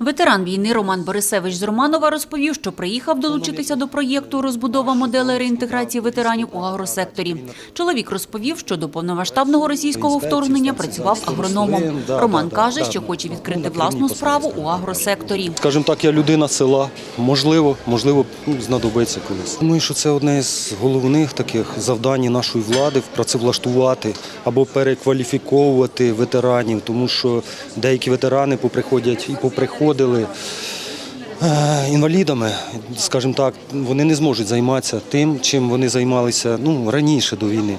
Ветеран війни Роман Борисевич з Романова розповів, що приїхав долучитися до проєкту розбудова моделей реінтеграції ветеранів у агросекторі. Чоловік розповів, що до повномасштабного російського вторгнення працював агрономом. Роман каже, що хоче відкрити власну справу у агросекторі. Скажімо так, я людина села. Можливо, можливо, ну, знадобиться колись. Думаю, що це одне з головних таких завдань нашої влади працевлаштувати або перекваліфіковувати ветеранів, тому що деякі ветерани поприходять і поприходили. Е, Інвалідами, скажімо так, вони не зможуть займатися тим, чим вони займалися ну, раніше до війни.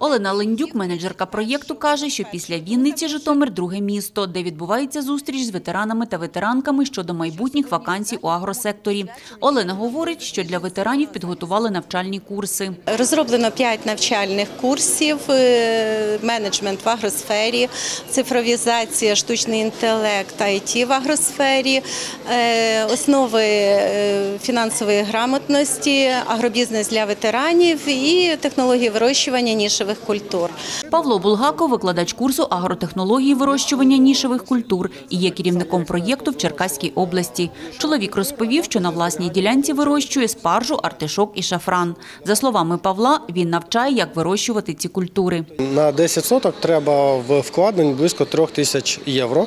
Олена Лендюк, менеджерка проєкту, каже, що після Вінниці Житомир – друге місто, де відбувається зустріч з ветеранами та ветеранками щодо майбутніх вакансій у агросекторі. Олена говорить, що для ветеранів підготували навчальні курси. Розроблено 5 навчальних курсів: е, менеджмент в агросфері, цифровізація, штучний інтелект, IT в агросфері, е, основи е, фінансової грамотності, агробізнес для ветеранів і технології вирощування нішевих культур. Павло Булгаков – викладач курсу агротехнології вирощування нішевих культур і є керівником проєкту в Черкаській області. Чоловік розповів, що на власній ділянці вирощує спаржу, артишок і шафран. За словами Павла, він навчає, як вирощувати ці культури. На 10 соток треба в вкладень близько 3 тисяч євро.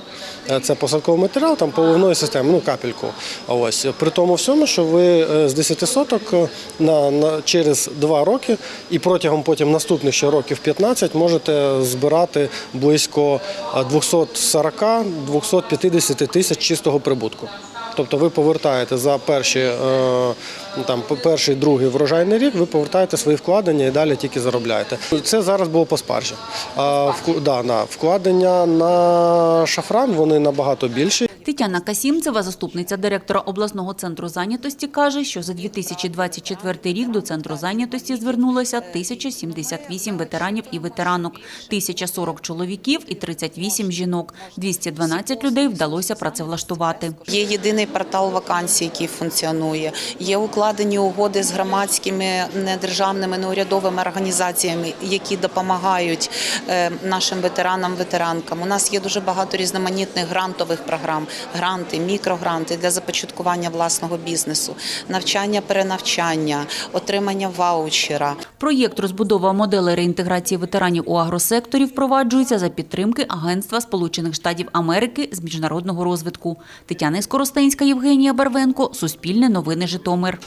Е, Це посадковий матеріал, там поливної системи, ну капельку. Ось при тому всьому, що ви е, з 10 соток е, на, на через 2 роки і протягом потім наступних років 15 можете збирати близько е, 240-250 тисяч чистого прибутку. Тобто ви повертаєте за перші, е, ну, там, по- перший, другий врожайний рік, ви повертаєте свої вкладення і далі тільки заробляєте. Це зараз було по спаржі. А вку- да, на, вкладення на шафран вони набагато більші. Тетяна Касімцева, заступниця директора обласного центру зайнятості, каже, що за 2024 рік до центру зайнятості звернулося 1078 ветеранів і ветеранок, 1040 чоловіків і 38 жінок. 212 людей вдалося працевлаштувати. Є єдиний портал вакансій, який функціонує. Є укладені угоди з громадськими недержавними неурядовими організаціями, які допомагають е, нашим ветеранам, ветеранкам. У нас є дуже багато різноманітних грантових програм, гранти, мікрогранти для започаткування власного бізнесу, навчання, перенавчання, отримання ваучера. Проєкт розбудова моделей реінтеграції ветеранів у агросекторі впроваджується за підтримки Агентства Сполучених Штатів Америки з міжнародного розвитку. Тетяна Скоростенська, Євгенія Барвенко, Суспільне новини Житомир.